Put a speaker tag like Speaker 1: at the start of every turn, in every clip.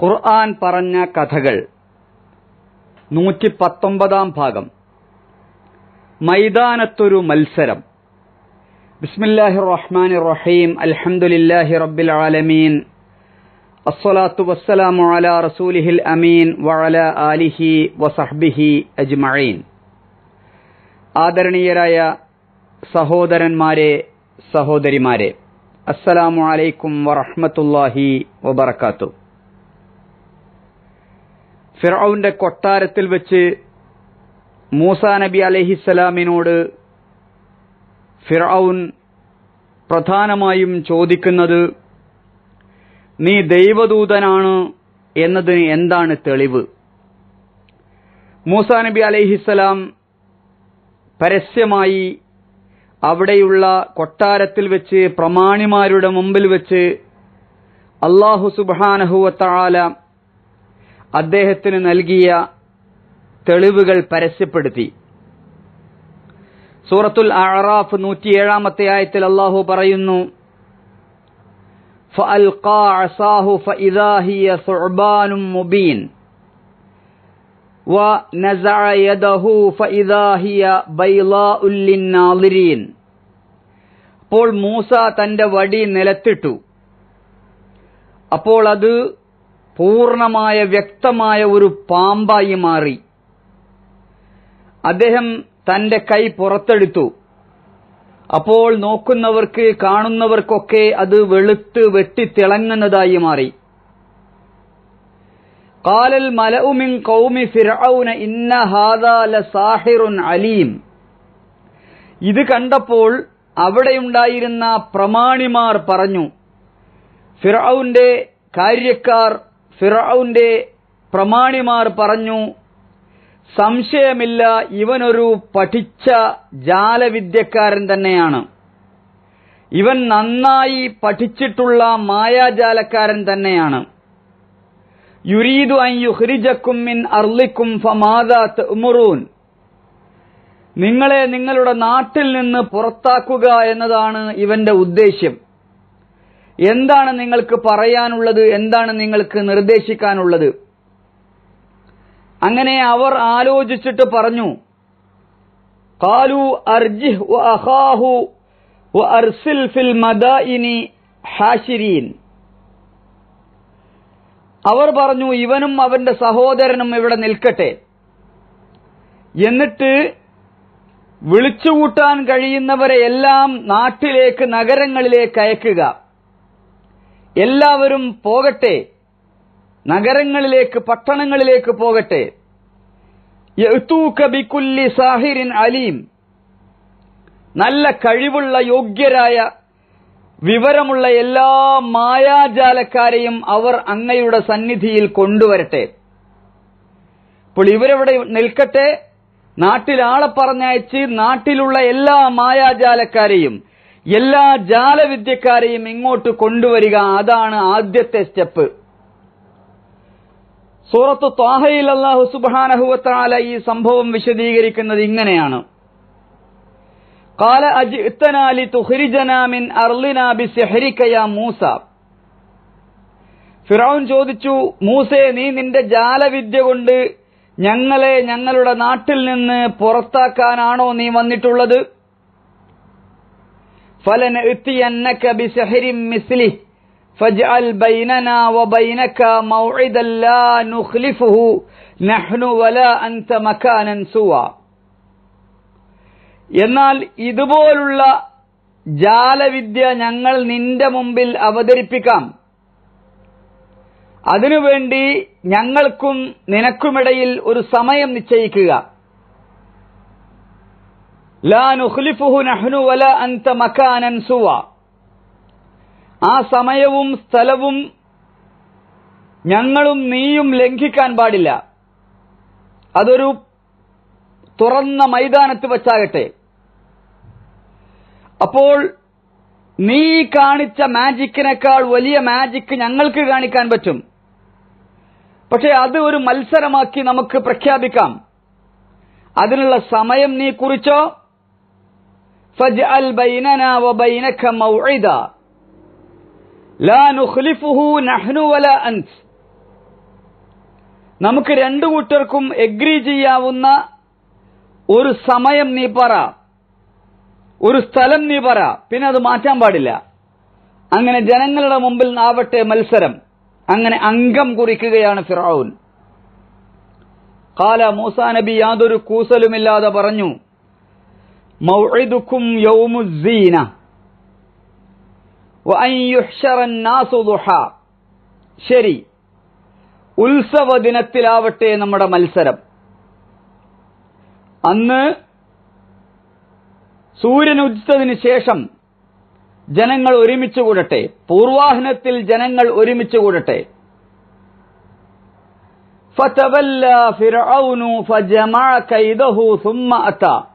Speaker 1: ഖുർആൻ പറഞ്ഞ കഥകൾ. നൂറ്റി പത്തൊമ്പതാം ഭാഗം. മൈതാനത്തൊരു മത്സരം. ബിസ്മില്ലാഹി റഹ്മാൻ റഹീം അൽഹംദുലില്ലാഹി റബ്ബിൽ ആലമീൻ. അസ്സലാത്തു വസ്സലാമു അലാ റസൂലിഹിൽ അമീൻ വഅല ആലിഹി വസഹ്ബിഹി അജ്മഈൻ. ആദരണീയരായ സഹോദരന്മാരെ സഹോദരിമാരെ അസ്സലാമു അലൈക്കും വറഹ്മത്തുള്ളാഹി വബറകാത്തു. ഫിറൌന്റെ കൊട്ടാരത്തിൽ വെച്ച് മൂസാ നബി അലഹിസ്സലാമിനോട് ഫിറൌൻ പ്രധാനമായും ചോദിക്കുന്നത് നീ ദൈവദൂതനാണ് എന്നതിന് എന്താണ് തെളിവ്? മൂസാ നബി അലഹിസ്സലാം പരസ്യമായി അവിടെയുള്ള കൊട്ടാരത്തിൽ വെച്ച് പ്രമാണിമാരുടെ മുമ്പിൽ വെച്ച് അള്ളാഹു സുബാനഹുവത്താല അദ്ദേഹത്തിന് നൽകിയ തെളിവുകൾ പരസ്യപ്പെടുത്തി. സൂറത്തുൽ അറാഫ് നൂറ്റിയേഴാമത്തെ ആയത്തിൽ അള്ളാഹു പറയുന്നു മുബീൻ അപ്പോൾ മൂസ തന്റെ വടി നിലത്തിട്ടു. അപ്പോൾ അത് പൂർണമായ വ്യക്തമായ ഒരു പാമ്പായി മാറി. അദ്ദേഹം തന്റെ കൈ പുറത്തെടുത്തു. അപ്പോൾ നോക്കുന്നവർക്ക് കാണുന്നവർക്കൊക്കെ അത് വെളുത്ത് വെട്ടിത്തിളങ്ങുന്നതായി മാറി. കാലൽ മലഉമിൻ കൗമി ഫിർഔന ഇന്ന ഹാദാ ലസാഹിറുൻ അലീം. ഇത് കണ്ടപ്പോൾ അവിടെയുണ്ടായിരുന്ന പ്രമാണിമാർ പറഞ്ഞു ഫിറൌന്റെ കാര്യക്കാർ ഫിറൌന്റെ പ്രമാണിമാർ പറഞ്ഞു സംശയമില്ല ഇവനൊരു പഠിച്ച ജാലവിദ്യക്കാരൻ തന്നെയാണ്. ഇവൻ നന്നായി പഠിച്ചിട്ടുള്ള മായാജാലക്കാരൻ തന്നെയാണ്. യുരീദു അൻ യുഹ്രിജക്കും മിൻ അർലിക്കും ഫമാദാത്ത് ഉമുറൂൻ നിങ്ങളെ നിങ്ങളുടെ നാട്ടിൽ നിന്ന് പുറത്താക്കുക എന്നതാണ് ഇവന്റെ ഉദ്ദേശ്യം. എന്താണ് നിങ്ങൾക്ക് പറയാനുള്ളത്? എന്താണ് നിങ്ങൾക്ക് നിർദ്ദേശിക്കാനുള്ളത്? അങ്ങനെ അവർ ആലോചിച്ചിട്ട് പറഞ്ഞു കാലു അർജിഹ് ഫിൽ ഹാഷിരീൻ. അവർ പറഞ്ഞു ഇവനും അവന്റെ സഹോദരനും ഇവിടെ നിൽക്കട്ടെ. എന്നിട്ട് വിളിച്ചുകൂട്ടാൻ കഴിയുന്നവരെ എല്ലാം നാട്ടിലേക്ക് നഗരങ്ങളിലേക്ക് അയക്കുക. എല്ലാവരും പോകട്ടെ. നഗരങ്ങളിലേക്ക് പട്ടണങ്ങളിലേക്ക് പോകട്ടെ. ബിക്കുല്ലി സാഹിറിൻ അലീം. നല്ല കഴിവുള്ള യോഗ്യരായ വിവരമുള്ള എല്ലാ മായാജാലക്കാരെയും അവർ അങ്ങയുടെ സന്നിധിയിൽ കൊണ്ടുവരട്ടെ. അപ്പോൾ ഇവരെവിടെ നിൽക്കട്ടെ. നാട്ടിലാളെ പറഞ്ഞയച്ച് നാട്ടിലുള്ള എല്ലാ മായാജാലക്കാരെയും എല്ലാ ജാലവിദ്യക്കാരെയും ഇങ്ങോട്ട് കൊണ്ടുവരിക അതാണ് ആദ്യത്തെ സ്റ്റെപ്പ്. സൂറത്ത് ത്വാഹയിൽ അള്ളാഹു സുബാനഹുവത്താല ഈ സംഭവം വിശദീകരിക്കുന്നത് ഇങ്ങനെയാണ്. കാല അജിത്തനാലി തുഹരിജനാമിൻ അർലിനാ ബിസിഹരിക്കയ മൂസ. ഫിറൌൻ ചോദിച്ചു മൂസേ നീ നിന്റെ ജാലവിദ്യ കൊണ്ട് ഞങ്ങളെ ഞങ്ങളുടെ നാട്ടിൽ നിന്ന് പുറത്താക്കാനാണോ നീ വന്നിട്ടുള്ളത്? فلنأتينك بسحر مثله فاجعل بيننا وبينك موعدا لا نخلفه نحن ولا أنت مكانا سوى എന്നാൽ ഇതുപോലുള്ള ജാലവിദ്യ ഞങ്ങൾ നിന്റെ മുമ്പിൽ അവതരിപ്പിക്കാം അതിനുവേണ്ടി ഞങ്ങൾക്കും നിനക്കുമിടയിൽ ഒരു സമയം നിശ്ചയിക്കുക ആ സമയവും സ്ഥലവും ഞങ്ങളും നീയും ലംഘിക്കാൻ പാടില്ല. അതൊരു തുറന്ന മൈതാനത്ത് വച്ചാകട്ടെ. അപ്പോൾ നീ കാണിച്ച മാജിക്കിനേക്കാൾ വലിയ മാജിക്ക് ഞങ്ങൾക്ക് കാണിക്കാൻ പറ്റും. പക്ഷെ അത് ഒരു മത്സരമാക്കി നമുക്ക് പ്രഖ്യാപിക്കാം. അതിനുള്ള സമയം നീ കുറിച്ചോ? فاجعل بيننا وبينك موعدا لا نخلفه نحن ولا أنت നമുക്ക് രണ്ടു കൂട്ടർക്കും എഗ്രി ചെയ്യാവുന്ന ഒരു സമയം നീ പറ ഒരു സ്ഥലം നീ പറ പിന്നെ അത് മാറ്റാൻ പാടില്ല അങ്ങനെ ജനങ്ങളുടെ മുമ്പിൽ ആവട്ടെ മത്സരം അങ്ങനെ അംഗം കുറിക്കുകയാണ് ഫിറൌൻ കാല മൂസാ നബി യാതൊരു കൂസലുമില്ലാതെ പറഞ്ഞു മൗഇദുക്കും യൗമുസീന ശരി. ഉത്സവ ദിനത്തിലാവട്ടെ നമ്മുടെ മത്സരം. അന്ന് സൂര്യൻ ഉദിച്ചതിന് ശേഷം ജനങ്ങൾ ഒരുമിച്ച് കൂടട്ടെ. പൂർവാഹനത്തിൽ ജനങ്ങൾ ഒരുമിച്ച് കൂടട്ടെ. ഫതവല്ല ഫിർഔനു ഫജമഅ കൈദഹു സുമ്മ അത്താ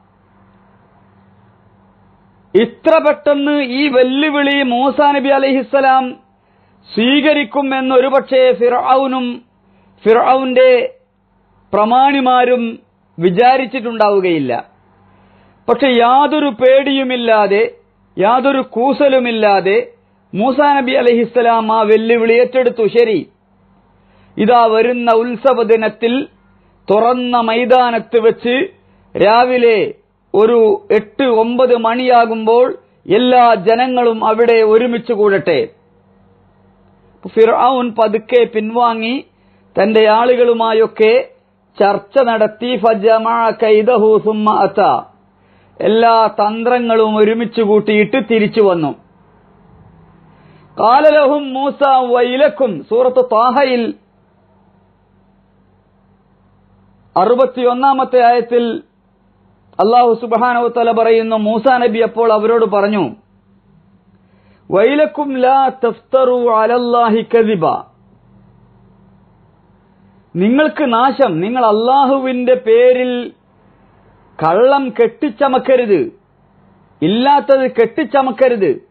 Speaker 1: ഇത്ര പെട്ടെന്ന് ഈ വെല്ലുവിളി മൂസാ നബി അലഹിസ്സലാം സ്വീകരിക്കും പക്ഷേ ഫിറൌനും ഫിറൌന്റെ പ്രമാണിമാരും വിചാരിച്ചിട്ടുണ്ടാവുകയില്ല. പക്ഷെ യാതൊരു പേടിയുമില്ലാതെ യാതൊരു കൂസലുമില്ലാതെ മൂസാ നബി അലഹിസ്സലാം ആ വെല്ലുവിളി ഏറ്റെടുത്തു. ശരി ഇതാ വരുന്ന ഉത്സവ ദിനത്തിൽ തുറന്ന മൈതാനത്ത് വെച്ച് രാവിലെ ഒരു എട്ട് ഒമ്പത് മണിയാകുമ്പോൾ എല്ലാ ജനങ്ങളും അവിടെ ഒരുമിച്ച് കൂടട്ടെ. ഫിർഔൻ പതുക്കെ പിൻവാങ്ങി തന്റെ ആളുകളുമായൊക്കെ ചർച്ച നടത്തി അത്ത എല്ലാ തന്ത്രങ്ങളും ഒരുമിച്ച് കൂട്ടിയിട്ട് തിരിച്ചു വന്നു. കാലലഹും മൂസ വൈലക്കും സൂറത്ത് താഹയിൽ അറുപത്തിയൊന്നാമത്തെ ആയത്തിൽ അള്ളാഹു സുബാനവത്തല പറയുന്നു മൂസാ നബി അപ്പോൾ അവരോട് പറഞ്ഞു വൈലക്കും ലാ തഫ്തറു അലല്ലാഹി കദിബ. നിങ്ങൾക്ക് നാശം നിങ്ങൾ അള്ളാഹുവിന്റെ പേരിൽ കള്ളം കെട്ടിച്ചമക്കരുത് ഇല്ലാത്തത് കെട്ടിച്ചമക്കരുത്.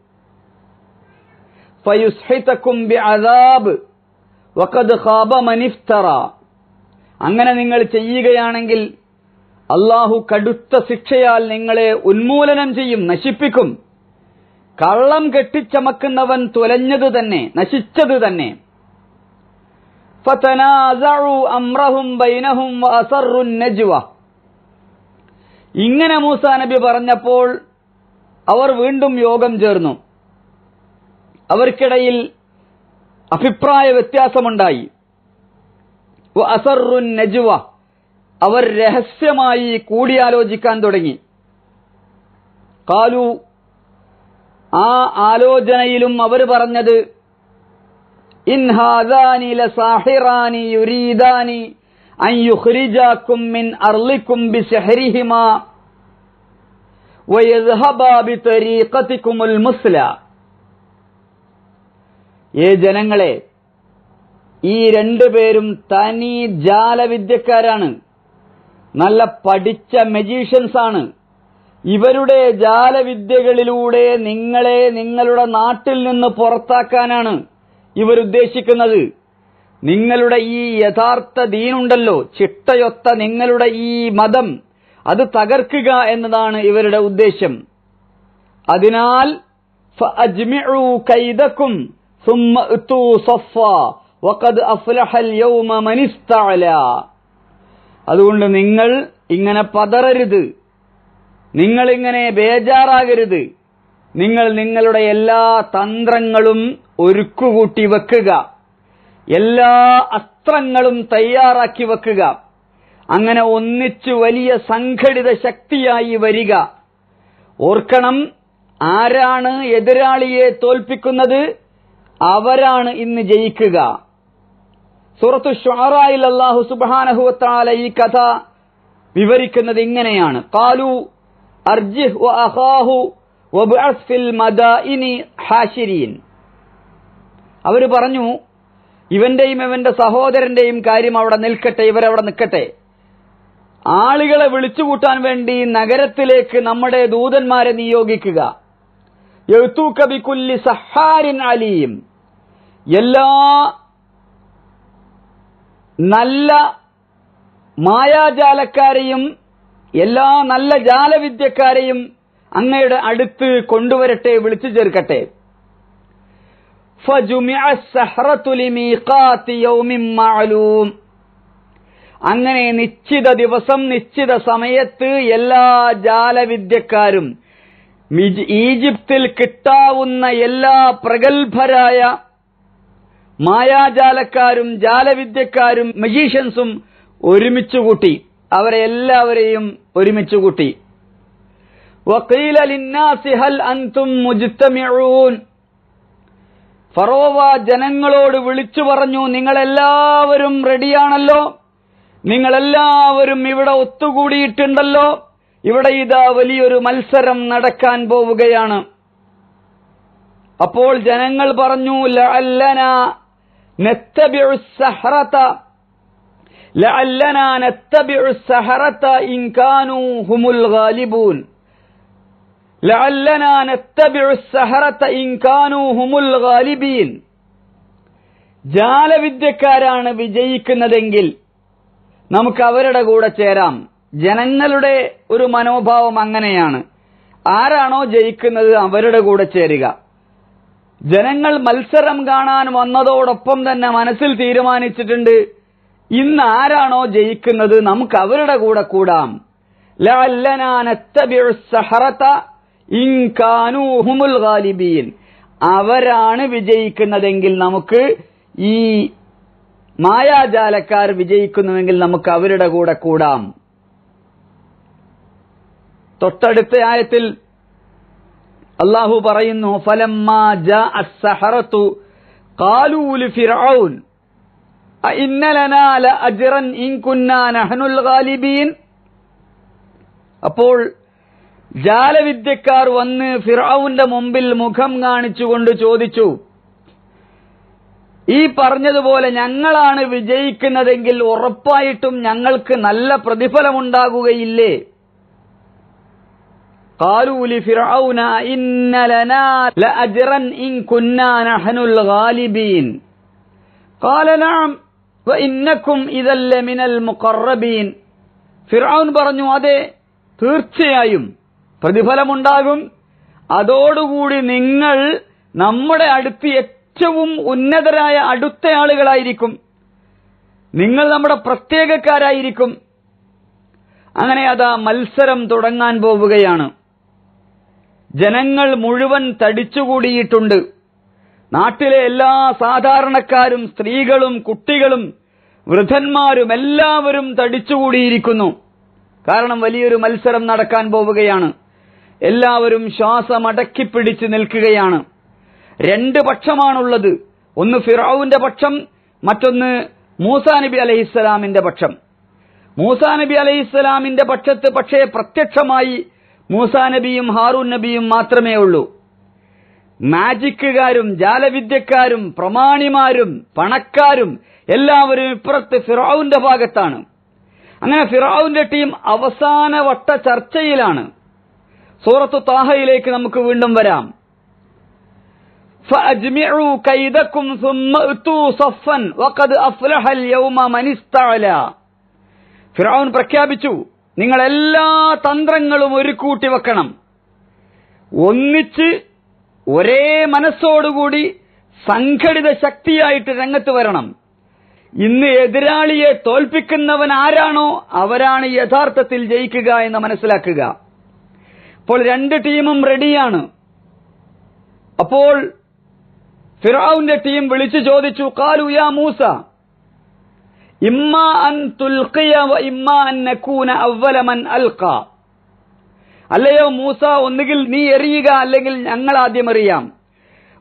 Speaker 1: വഖദ് ഖാബ മനിഫ്തറ. അങ്ങനെ നിങ്ങൾ ചെയ്യുകയാണെങ്കിൽ അള്ളാഹു കടുത്ത ശിക്ഷയാൽ നിങ്ങളെ ഉന്മൂലനം ചെയ്യും നശിപ്പിക്കും. കള്ളം കെട്ടിച്ചമക്കുന്നവൻ തുലഞ്ഞത് തന്നെ നശിച്ചത് തന്നെ. ഇങ്ങനെ മൂസ നബി പറഞ്ഞപ്പോൾ അവർ വീണ്ടും യോഗം ചേർന്നു. അവർക്കിടയിൽ അഭിപ്രായ വ്യത്യാസമുണ്ടായി. അസറുൻ നജ്വ. അവർ രഹസ്യമായി കൂടിയാലോചിക്കാൻ തുടങ്ങി. കാലു ആ ആലോചനയിലും അവർ പറഞ്ഞത് അൻ മിൻ മുസ്ല. ഏ ജനങ്ങളെ ഈ രണ്ടുപേരും തനി ജാലവിദ്യക്കാരാണ്. നല്ല പഠിച്ച മജീഷ്യൻസ് ആണ് ഇവരുടെ ജാലവിദ്യകളിലൂടെ നിങ്ങളെ നിങ്ങളുടെ നാട്ടിൽ നിന്ന് പുറത്താക്കാനാണ് ഇവരുദ്ദേശിക്കുന്നത് നിങ്ങളുടെ ഈ യഥാർത്ഥ ദീനുണ്ടല്ലോ ചിട്ടയൊത്ത നിങ്ങളുടെ ഈ മതം അത് തകർക്കുക എന്നതാണ് ഇവരുടെ ഉദ്ദേശം അതിനാൽ فأجمعوا كيدكم ثم اتوا صفا وقد أفلح اليوم من استعلى അതുകൊണ്ട് നിങ്ങൾ ഇങ്ങനെ പതറരുത്. നിങ്ങളിങ്ങനെ ബേജാറാകരുത്. നിങ്ങൾ നിങ്ങളുടെ എല്ലാ തന്ത്രങ്ങളും ഒരുക്കുകൂട്ടി വെക്കുക. എല്ലാ അസ്ത്രങ്ങളും തയ്യാറാക്കി വെക്കുക. അങ്ങനെ ഒന്നിച്ചു വലിയ സംഘടിത ശക്തിയായി വരിക. ഓർക്കണം ആരാണ് എതിരാളിയെ തോൽപ്പിക്കുന്നത്? അവരാണ് ഇന്ന് ജയിക്കുക. സൂറത്തു ഷ്വാറായിൽ അള്ളാഹു സുബാനഹുവത്താല ഈ കഥ വിവരിക്കുന്നത് ഇങ്ങനെയാണ്. കാലു അർജിഹ് അവർ പറഞ്ഞു ഇവന്റെയും ഇവന്റെ സഹോദരന്റെയും കാര്യം അവിടെ നിൽക്കട്ടെ ഇവരവിടെ നിൽക്കട്ടെ. ആളുകളെ വിളിച്ചുകൂട്ടാൻ വേണ്ടി നഗരത്തിലേക്ക് നമ്മുടെ ദൂതന്മാരെ നിയോഗിക്കുക. എഴുത്തൂക്കബിക്കുല്ലി സഹാരിൻ അലിയും എല്ലാ നല്ല മായാജാലക്കാരെയും എല്ലാ നല്ല ജാലവിദ്യക്കാരെയും അങ്ങയുടെ അടുത്ത് കൊണ്ടുവരട്ടെ വിളിച്ചു ചേർക്കട്ടെ. അങ്ങനെ നിശ്ചിത ദിവസം നിശ്ചിത സമയത്ത് എല്ലാ ജാലവിദ്യക്കാരും ഈജിപ്തിൽ കിട്ടാവുന്ന എല്ലാ പ്രഗത്ഭരായ മായാജാലക്കാരും ജാലവിദ്യക്കാരും മജീഷ്യൻസും ഒരുമിച്ചു കൂട്ടി. അവരെ എല്ലാവരെയും ഒരുമിച്ചു കൂട്ടി. ഫറോവ ജനങ്ങളോട് വിളിച്ചു പറഞ്ഞു നിങ്ങളെല്ലാവരും റെഡിയാണല്ലോ? നിങ്ങളെല്ലാവരും ഇവിടെ ഒത്തുകൂടിയിട്ടുണ്ടല്ലോ? ഇവിടെ ഇതാ വലിയൊരു മത്സരം നടക്കാൻ പോവുകയാണ്. അപ്പോൾ ജനങ്ങൾ പറഞ്ഞു ജാലവിദ്യക്കാരാണ് വിജയിക്കുന്നതെങ്കിൽ നമുക്ക് അവരുടെ കൂടെ ചേരാം. ജനങ്ങളുടെ ഒരു മനോഭാവം അങ്ങനെയാണ്. ആരാണോ ജയിക്കുന്നത് അവരുടെ കൂടെ ചേരുക. ജനങ്ങൾ മത്സരം കാണാൻ വന്നതോടൊപ്പം തന്നെ മനസ്സിൽ തീരുമാനിച്ചിട്ടുണ്ട്. ഇന്ന് ആരാണോ ജയിക്കുന്നത് നമുക്ക് അവരുടെ കൂടെ കൂടാം. അവരാണ് വിജയിക്കുന്നതെങ്കിൽ നമുക്ക് ഈ മായാജാലക്കാർ വിജയിക്കുന്നുവെങ്കിൽ നമുക്ക് അവരുടെ കൂടെ കൂടാം. തൊട്ടടുത്ത ആയത്തിൽ അള്ളാഹു പറയുന്നു അപ്പോൾ ജാലവിദ്യക്കാർ വന്ന് ഫിറൌന്റെ മുമ്പിൽ മുഖം കാണിച്ചുകൊണ്ട് ചോദിച്ചു ഈ പറഞ്ഞതുപോലെ ഞങ്ങളാണ് വിജയിക്കുന്നതെങ്കിൽ ഉറപ്പായിട്ടും ഞങ്ങൾക്ക് നല്ല പ്രതിഫലമുണ്ടാകുകയില്ലേ? قالوا لفرعون إن لنا لأجرا إن كنا نحن الغالبين قال نعم وإنكم إذا لمن المقربين ഫിറൌൻ പറഞ്ഞു അതെ തീർച്ചയായും പ്രതിഫലമുണ്ടാകും അതോടുകൂടി നിങ്ങൾ നമ്മുടെ അടുത്ത് ഏറ്റവും ഉന്നതരായ അടുത്ത ആളുകളായിരിക്കും നിങ്ങൾ നമ്മുടെ പ്രത്യേകക്കാരായിരിക്കും അങ്ങനെ അതാ മത്സരം തുടങ്ങാൻ പോവുകയാണ് ജനങ്ങൾ മുഴുവൻ തടിച്ചുകൂടിയിട്ടുണ്ട്. നാട്ടിലെ എല്ലാ സാധാരണക്കാരും സ്ത്രീകളും കുട്ടികളും വൃദ്ധന്മാരും എല്ലാവരും തടിച്ചുകൂടിയിരിക്കുന്നു. കാരണം വലിയൊരു മത്സരം നടക്കാൻ പോവുകയാണ്. എല്ലാവരും ശ്വാസമടക്കിപ്പിടിച്ച് നിൽക്കുകയാണ്. രണ്ട് പക്ഷമാണുള്ളത്. ഒന്ന് ഫിറൌവിന്റെ പക്ഷം മറ്റൊന്ന് മൂസാ നബി അലഹിസ്സലാമിന്റെ പക്ഷം. മൂസാ നബി അലൈഹിസ്സലാമിന്റെ പക്ഷത്ത് പക്ഷേ പ്രത്യക്ഷമായി മൂസാ നബിയും ഹാറൂൻ നബിയും മാത്രമേ ഉള്ളൂ മാജിക്കുകാരും ജാലവിദ്യക്കാരും പ്രമാണിമാരും പണക്കാരും എല്ലാവരും ഇപ്പുറത്ത് ഫിറൌന്റെ ഭാഗത്താണ് അങ്ങനെ ഫിറൌന്റെ ടീം അവസാന വട്ട ചർച്ചയിലാണ് സൂറത്തു താഹയിലേക്ക് നമുക്ക് വീണ്ടും വരാം فأجمعوا كيدكم ثم اتوا صفا وقد أفلح اليوم من استعلى ഫിറൌൻ പ്രഖ്യാപിച്ചു നിങ്ങൾ എല്ലാ തന്ത്രങ്ങളും ഒരു കൂട്ടി വെക്കണം. ഒന്നിച്ച് ഒരേ മനസ്സോടുകൂടി സംഘടിത ശക്തിയായിട്ട് രംഗത്ത് വരണം. ഇന്ന് എതിരാളിയെ തോൽപ്പിക്കുന്നവൻ ആരാണോ അവരാണ് യഥാർത്ഥത്തിൽ ജയിക്കുക എന്ന് മനസ്സിലാക്കുക. അപ്പോൾ രണ്ട് ടീമും റെഡിയാണ്. അപ്പോൾ ഫിറാവിന്റെ ടീം വിളിച്ചു ചോദിച്ചു കാലു യാ മൂസ ഇമ്മ അൻ വ ഇമ്മ അൻ നകൂന അവ്വല മൻ അൽഖ. അല്ലയോ മൂസ ഒന്നുകിൽ നീ എറിയുക അല്ലെങ്കിൽ ഞങ്ങൾ ആദ്യം എറിയാം.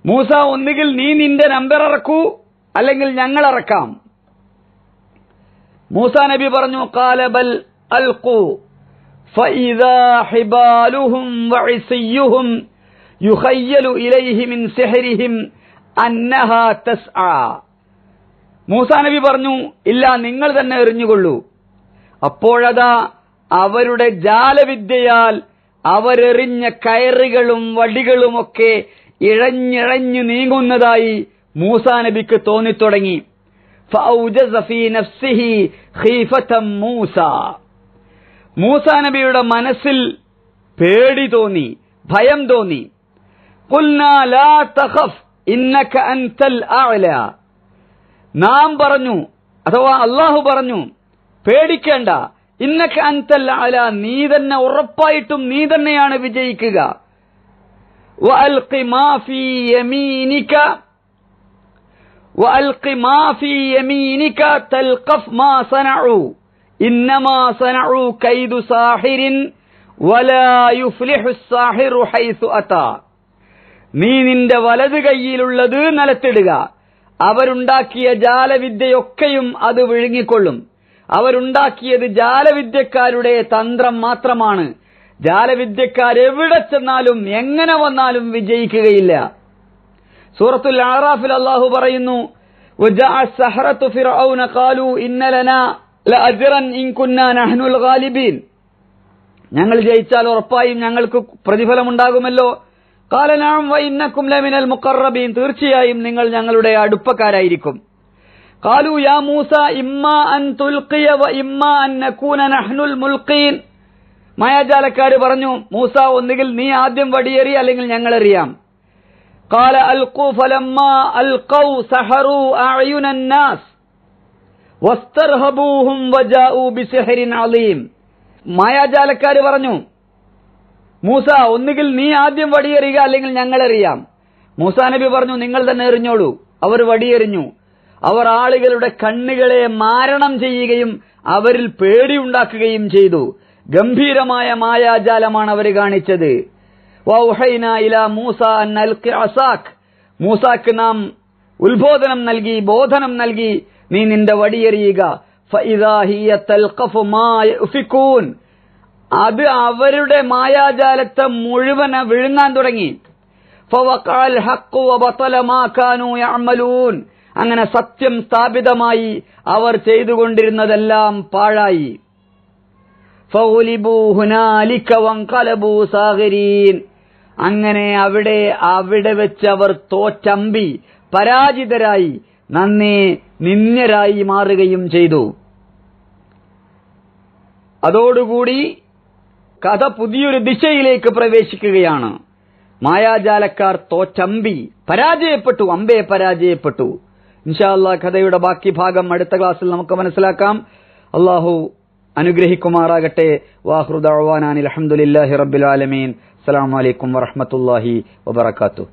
Speaker 1: മൂസ ഒന്നുകിൽ നീ നിന്റെ നമ്പർ ഇറക്കൂ അല്ലെങ്കിൽ ഞങ്ങൾ ഇറക്കാം മൂസ നബി പറഞ്ഞു കാലബൽ അൽഖു മൂസാ നബി പറഞ്ഞു ഇല്ല നിങ്ങൾ തന്നെ എറിഞ്ഞുകൊള്ളൂ. അപ്പോഴതാ അവരുടെ ജാലവിദ്യയാൽ അവരെറിഞ്ഞ കയറുകളും വടികളുമൊക്കെ ഇഴഞ്ഞിഴഞ്ഞു നീങ്ങുന്നതായി മൂസാ നബിക്ക് തോന്നിത്തുടങ്ങി. മൂസ. മൂസ നബിയുടെ മനസ്സിൽ പേടി തോന്നി ഭയം തോന്നി. നാം പറഞ്ഞു അഥവാ അള്ളാഹു പറഞ്ഞു പേടിക്കേണ്ട. ഇന്നക്ക് അൻതല്ല അല നീ തന്നെ ഉറപ്പായിട്ടും നീ തന്നെയാണ് വിജയിക്കുക. നീ നിന്റെ വലത് കയ്യിലുള്ളത് നിലത്തിടുക. അവരുണ്ടാക്കിയ ജാലവിദ്യയൊക്കെയും അത് വിഴുങ്ങിക്കൊള്ളും. അവരുണ്ടാക്കിയത് ജാലവിദ്യക്കാരുടെ തന്ത്രം മാത്രമാണ്. ജാലവിദ്യക്കാരെവിടെ ചെന്നാലും എങ്ങനെ വന്നാലും വിജയിക്കുകയില്ല. സൂറത്തുൽ ആറാഫിൽ അള്ളാഹു പറയുന്നു ഞങ്ങൾ ജയിച്ചാൽ ഉറപ്പായും ഞങ്ങൾക്ക് പ്രതിഫലമുണ്ടാകുമല്ലോ. കാലനാം മുക്കറബീൻ തീർച്ചയായും നിങ്ങൾ ഞങ്ങളുടെ അടുപ്പക്കാരായിരിക്കും. കാലു യാ മൂസ ഇമ്മ പറഞ്ഞു മൂസ ഒന്നുകിൽ നീ ആദ്യം വടിയേറി അല്ലെങ്കിൽ ഞങ്ങളെറിയാം കാല അൽക്കു ഫലമ്മ അൽക്കൗ സഹറു വസ്തർഹബൂഹും വജാഉ പറഞ്ഞു മൂസ ഒന്നുകിൽ നീ ആദ്യം വടിയെറിയുക അല്ലെങ്കിൽ ഞങ്ങൾ എറിയാം മൂസ നബി പറഞ്ഞു നിങ്ങൾ തന്നെ എറിഞ്ഞോളൂ. അവർ വടിയെറിഞ്ഞു. അവർ ആളുകളുടെ കണ്ണുകളെ മാരണം ചെയ്യുകയും അവരിൽ പേടിയുണ്ടാക്കുകയും ചെയ്തു. ഗംഭീരമായ മായാജാലമാണ് അവർ കാണിച്ചത്. മൂസാക്ക് നാം ഉത്ബോധനം നൽകി ബോധനം നൽകി നീ നിന്റെ വടിയെറിയുക. അത് അവരുടെ മായാജാലത്തെ മുഴുവൻ വിഴുങ്ങാൻ തുടങ്ങി. അങ്ങനെ സത്യം സ്ഥാപിതമായി അവർ ചെയ്തുകൊണ്ടിരുന്നതെല്ലാം പാഴായി. അങ്ങനെ അവിടെ അവിടെ വെച്ച് അവർ തോറ്റമ്പി പരാജിതരായി നന്നേ നിന്ദ്യരായി മാറുകയും ചെയ്തു. അതോടുകൂടി കഥ പുതിയൊരു ദിശയിലേക്ക് പ്രവേശിക്കുകയാണ്. മായാജാലക്കാർ തോറ്റമ്പി പരാജയപ്പെട്ടു അമ്പെ പരാജയപ്പെട്ടു. ഇൻഷാല്ല കഥയുടെ ബാക്കി ഭാഗം അടുത്ത ക്ലാസ്സിൽ നമുക്ക് മനസ്സിലാക്കാം. അള്ളാഹു അനുഗ്രഹിക്കുമാറാകട്ടെ. വാഹൃദാൻ അലഹമുല്ലാഹി റബ്ബുലാലമീൻ വലൈക്കും വറഹമത്തല്ലാഹി വബർക്കാത്തു